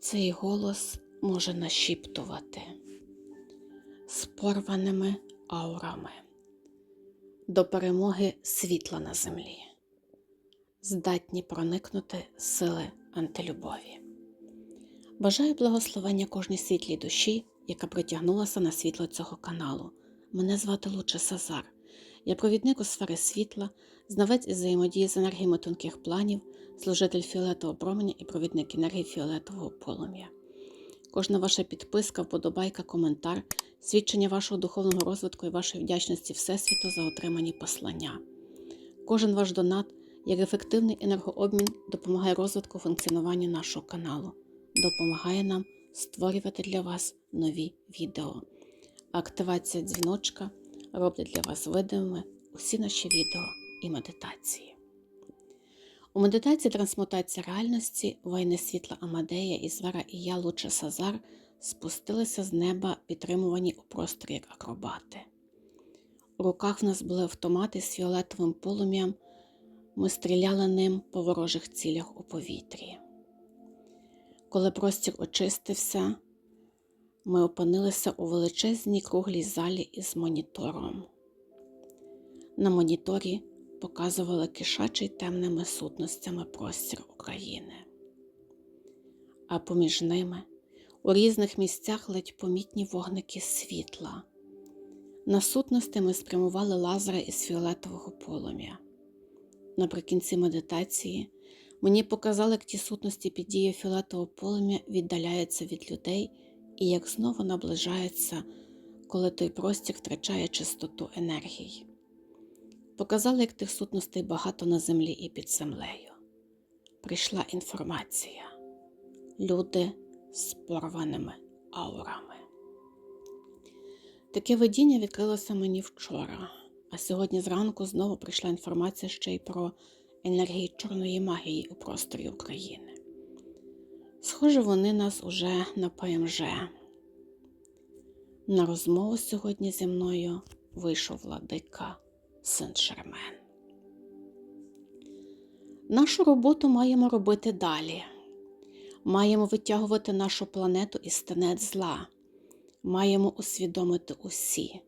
Цей голос може нашіптувати з порваними аурами до перемоги світла на землі, здатні проникнути сили антилюбові. Бажаю благословення кожній світлій душі, яка притягнулася на світло цього каналу. Мене звати Луче Сазар. Я провідник у сфери світла, знавець із взаємодії з енергіями тонких планів, служитель фіолетового променя і провідник енергії фіолетового полум'я. Кожна ваша підписка, вподобайка, коментар, свідчення вашого духовного розвитку і вашої вдячності Всесвіту за отримані послання. Кожен ваш донат, як ефективний енергообмін, допомагає розвитку функціонування нашого каналу, допомагає нам створювати для вас нові відео. Активація дзвіночка роблять для вас видимими усі наші відео і медитації. У медитації трансмутація реальності воїни світла Амадея і Звера і я Луча Сазар спустилися з неба, підтримувані у просторі як акробати. У руках в нас були автомати з фіолетовим полум'ям, ми стріляли ним по ворожих цілях у повітрі. Коли простір очистився, ми опинилися у величезній круглій залі із монітором. На моніторі показували кишачий темними сутностями простір України. А поміж ними у різних місцях ледь помітні вогники світла. На сутності ми спрямували лазери із фіолетового полум'я. Наприкінці медитації мені показали, як ті сутності під дією фіолетового полум'я віддаляються від людей і як знову наближаються, коли той простір втрачає чистоту енергії. Показали, як тих сутностей багато на землі і під землею. Прийшла інформація. Люди з порваними аурами. Таке видіння відкрилося мені вчора, а сьогодні зранку знову прийшла інформація ще й про енергії чорної магії у просторі України. Схоже, вони нас уже на ПМЖ. На розмову сьогодні зі мною вийшов владика Сен-Шермен. Нашу роботу маємо робити далі. Маємо витягувати нашу планету із тенет зла. Маємо усвідомити усі.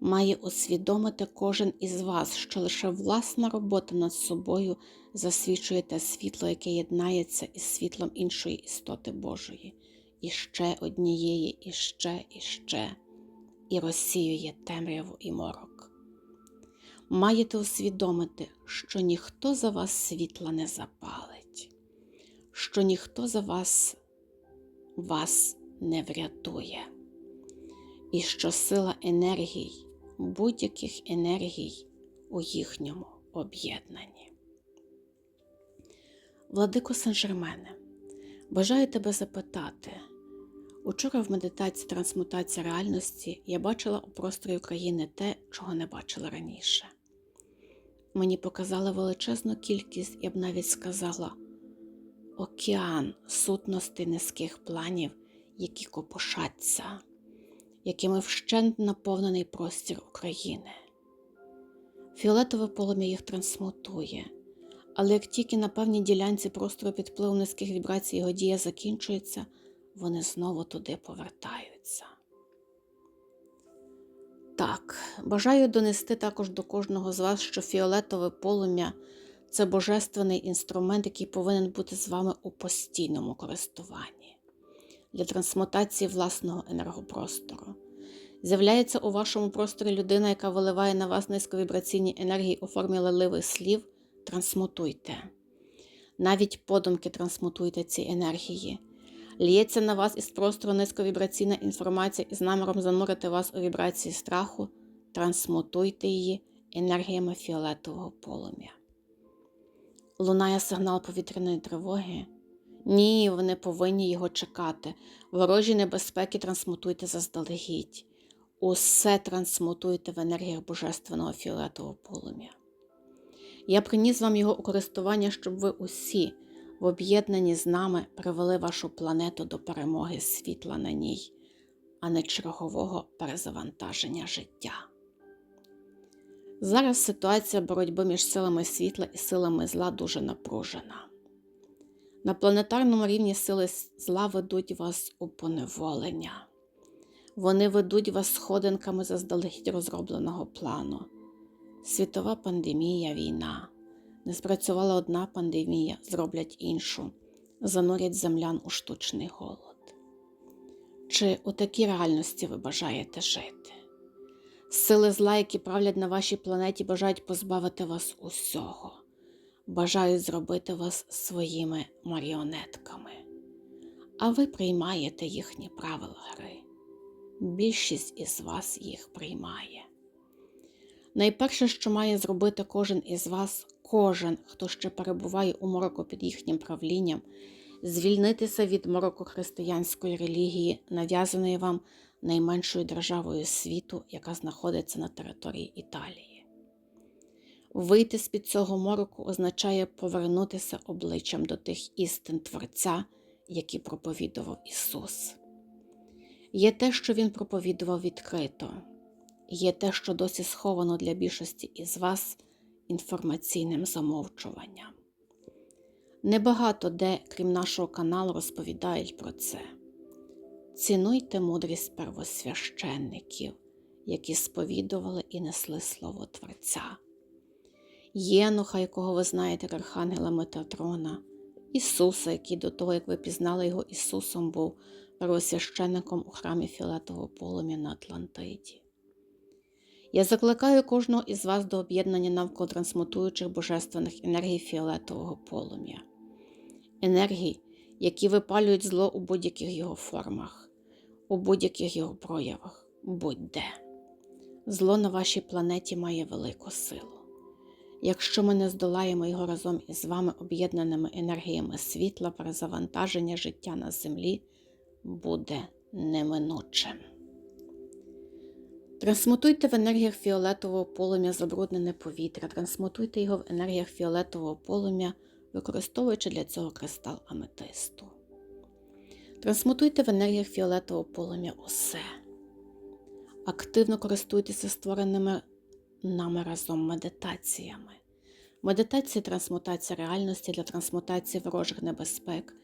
Має усвідомити кожен із вас, що лише власна робота над собою засвічує те світло, яке єднається із світлом іншої істоти Божої, і ще однієї, і ще, і ще, і розсіює темряву і морок. Маєте усвідомити, що ніхто за вас світла не запалить, що ніхто за вас вас не врятує, і що сила енергій, будь-яких енергій у їхньому об'єднанні. Владико Сен-Жермене, бажаю тебе запитати. Учора в медитації трансмутація реальності я бачила у просторі України те, чого не бачила раніше. Мені показали величезну кількість, я б навіть сказала, океан сутностей низьких планів, які копошаться, якими вщент наповнений простір України. Фіолетове полум'я їх трансмутує, але як тільки на певній ділянці простору під впливом низьких вібрацій його дія закінчується, вони знову туди повертаються. Так, бажаю донести також до кожного з вас, що фіолетове полум'я це божественний інструмент, який повинен бути з вами у постійному користуванні для трансмутації власного енергопростору. З'являється у вашому просторі людина, яка виливає на вас низьковібраційні енергії у формі леливих слів, трансмутуйте. Навіть подумки трансмутуйте ці енергії. Лється на вас із простору низьковібраційна інформація із наміром занурити вас у вібрації страху, трансмутуйте її енергіями фіолетового полум'я. Лунає сигнал повітряної тривоги. Ні, ви не повинні його чекати. Ворожі небезпеки трансмутуйте заздалегідь. Усе трансмутуйте в енергіях божественного фіолетового полум'я. Я приніс вам його у користування, щоб ви усі в об'єднанні з нами привели вашу планету до перемоги світла на ній, а не чергового перезавантаження життя. Зараз ситуація боротьби між силами світла і силами зла дуже напружена. На планетарному рівні сили зла ведуть вас у поневолення. Вони ведуть вас сходинками заздалегідь розробленого плану. Світова пандемія, війна. Не спрацювала одна пандемія, зроблять іншу, занурять землян у штучний голод. Чи у такій реальності ви бажаєте жити? Сили зла, які правлять на вашій планеті, бажають позбавити вас усього, бажають зробити вас своїми маріонетками, а ви приймаєте їхні правила гри. Більшість із вас їх приймає. Найперше, що має зробити кожен із вас, кожен, хто ще перебуває у мороку під їхнім правлінням, звільнитися від мороку християнської релігії, нав'язаної вам найменшою державою світу, яка знаходиться на території Італії. Вийти з під цього мороку означає повернутися обличчям до тих істин Творця, які проповідував Ісус. Є те, що Він проповідував відкрито, є те, що досі сховано для більшості із вас інформаційним замовчуванням. Небагато де, крім нашого каналу, розповідають про це. Цінуйте мудрість первосвященників, які сповідували і несли слово Творця. Єнуха, якого ви знаєте, Архангела Метатрона, Ісуса, який до того, як ви пізнали його Ісусом, був первосвященником у храмі Філетового полум'я на Атлантиді. Я закликаю кожного із вас до об'єднання навколо трансмутуючих божественних енергій фіолетового полум'я, енергій, які випалюють зло у будь-яких його формах, у будь-яких його проявах, будь-де. Зло на вашій планеті має велику силу. Якщо ми не здолаємо його разом із вами об'єднаними енергіями світла, перезавантаження життя на землі буде неминучим. Трансмутуйте в енергіях фіолетового полум'я забруднене повітря, трансмутуйте його в енергіях фіолетового полум'я, використовуючи для цього кристал аметисту. Трансмутуйте в енергіях фіолетового полум'я усе. Активно користуйтеся створеними нами разом медитаціями. Медитація трансмутація реальності для трансмутації ворожих небезпек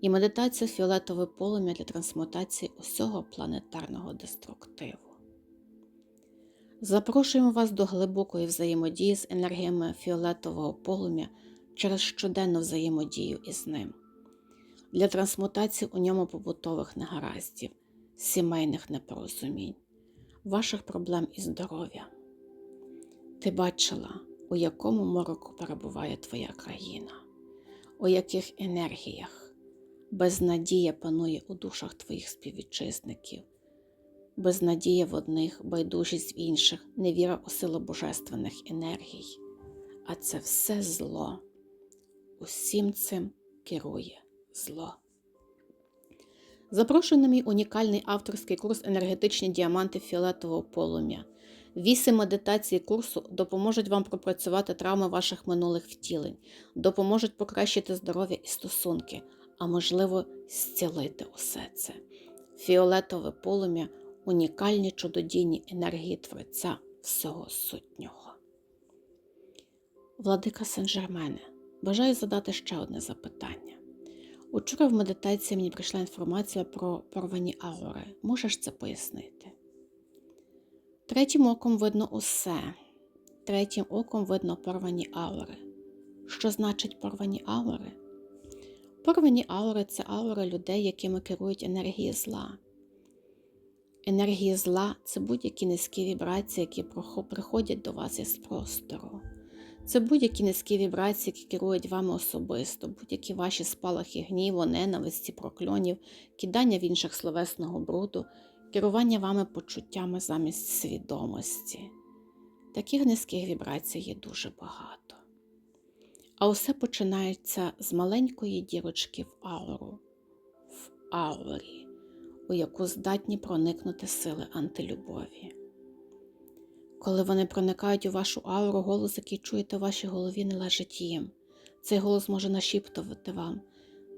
і медитація фіолетове полум'я для трансмутації усього планетарного деструктиву. Запрошуємо вас до глибокої взаємодії з енергіями фіолетового полум'я через щоденну взаємодію із ним, для трансмутації у ньому побутових негараздів, сімейних непорозумінь, ваших проблем із здоров'ям. Ти бачила, у якому мороку перебуває твоя країна, у яких енергіях безнадія панує у душах твоїх співвітчизників безнадія в одних, байдужість в інших, невіра у силу божественних енергій. А це все зло. Усім цим керує зло. Запрошую на мій унікальний авторський курс енергетичні діаманти фіолетового полум'я. Вісім медитацій курсу допоможуть вам пропрацювати травми ваших минулих втілень, допоможуть покращити здоров'я і стосунки, а можливо, зцілити усе це. Фіолетове полум'я унікальні чудодійні енергії Творця всього сутнього. Владика Сен-Жермене, бажаю задати ще одне запитання. Учора в медитації мені прийшла інформація про порвані аури. Можеш це пояснити? Третім оком видно усе. Третім оком видно порвані аури. Що значить порвані аури? Порвані аури це аури людей, якими керують енергії зла. Енергії зла це будь-які низькі вібрації, які приходять до вас із простору. Це будь-які низькі вібрації, які керують вами особисто, будь-які ваші спалахи гніву, ненависті, прокльонів, кидання в інших словесного бруду, керування вами почуттями замість свідомості. Таких низьких вібрацій є дуже багато. А усе починається з маленької дірочки в ауру, в аурі у яку здатні проникнути сили антилюбові. Коли вони проникають у вашу ауру, голос, який чуєте в вашій голові, не лежить їм. Цей голос може нашіптувати вам.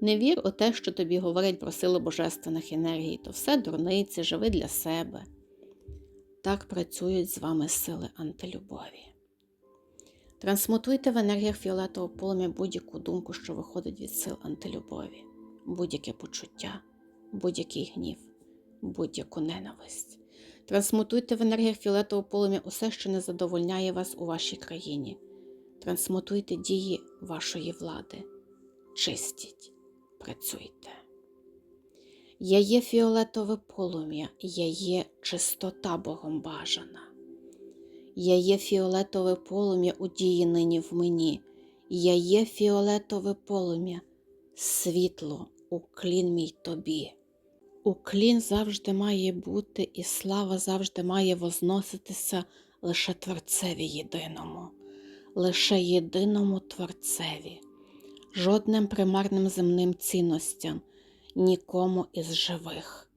Не вір у те, що тобі говорять про силу божественних енергій, то все дурниці, живи для себе. Так працюють з вами сили антилюбові. Трансмутуйте в енергіях фіолетового полум'я будь-яку думку, що виходить від сил антилюбові, будь-яке почуття, будь-який гнів, будь-яку ненависть. Трансмутуйте в енергіях фіолетового полум'я усе, що не задовольняє вас у вашій країні. Трансмутуйте дії вашої влади. Чистіть, працюйте. Я є фіолетове полум'я, я є чистота Богом бажана. Я є фіолетове полум'я у дії нині в мені. Я є фіолетове полум'я, світло, уклін мій тобі. Уклін завжди має бути, і слава завжди має возноситися лише Творцеві єдиному, лише єдиному Творцеві, жодним примарним земним цінностям, нікому із живих,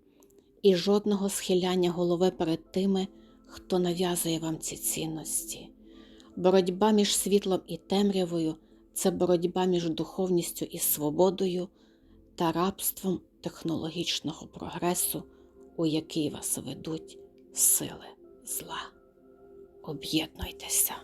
і жодного схиляння голови перед тими, хто нав'язує вам ці цінності. Боротьба між світлом і темрявою це боротьба між духовністю і свободою та рабством технологічного прогресу, у який вас ведуть сили зла. Об'єднуйтеся.